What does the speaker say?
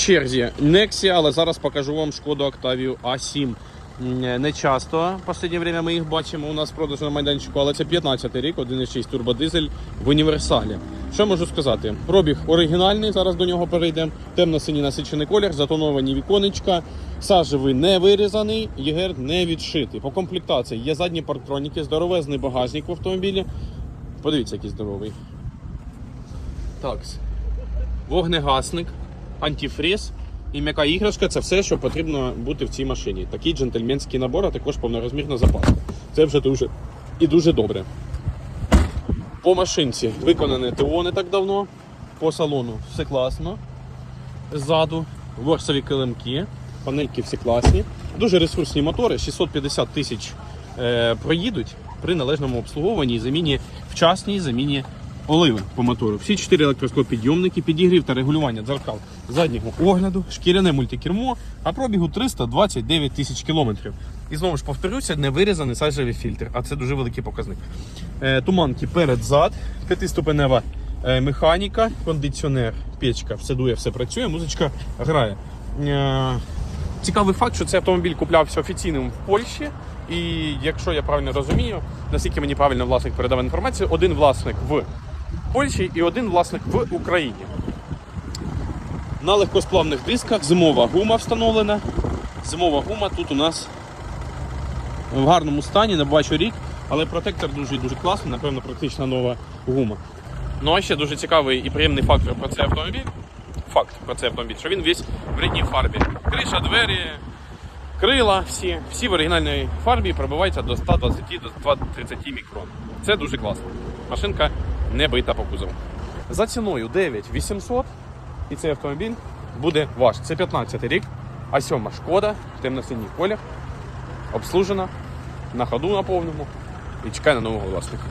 черзі Nexia, але зараз покажу вам шкоду Octavia A7. Не часто в останнє время ми їх бачимо у нас в продажу на майданчику, але це 15 рік, 1.6 турбодизель в універсалі. Що можу сказати? Пробіг оригінальний, зараз до нього перейдемо. Темно-синій насичений колір, затоновані віконечка, сажевий не вирізаний, єгер не відшитий. По комплектації є задні парктроніки, здоровезний багажник в автомобілі. Подивіться, який здоровий. Так. Вогнегасник, антифріз і м'яка іграшка це все, що потрібно бути в цій машині. Такий джентльменський набор, а також повнорозмірна запаска. Це вже дуже і дуже добре. По машинці виконане ТО не так давно. По салону все класно. Ззаду ворсові килимки, панельки всі класні. Дуже ресурсні мотори, 650 тисяч е, проїдуть при належному обслуговуванні і заміні вчасній заміні оливи по мотору. Всі чотири електросклопідйомники, підігрів та регулювання дзеркал заднього огляду, шкіряне мультикермо, а пробігу 329 тисяч кілометрів. І знову ж повторюся, не вирізаний сажевий фільтр, а це дуже великий показник. Е, туманки перед-зад, п'ятиступенева е, механіка, кондиціонер, печка, все дує, все працює, музичка грає. Е, Цікавий факт, що цей автомобіль куплявся офіційним в Польщі. І якщо я правильно розумію, наскільки мені правильно власник передав інформацію, один власник в Польщі і один власник в Україні. На легкосплавних дисках зимова гума встановлена. Зимова гума тут у нас в гарному стані, не бачу рік, але протектор дуже дуже класний, напевно, практично нова гума. Ну а ще дуже цікавий і приємний фактор про цей автомобіль. Факт про цей автомобіль, що він весь в рідній фарбі. Криша, двері, крила, всі, всі в оригінальній фарбі пробиваються до 120 до 130 мікрон. Це дуже класно. Машинка не бита по кузову. За ціною 9800 і цей автомобіль буде ваш. Це 15 рік, а сьома шкода, темно-синій колях, обслужена, на ходу на і чекає на нового власника.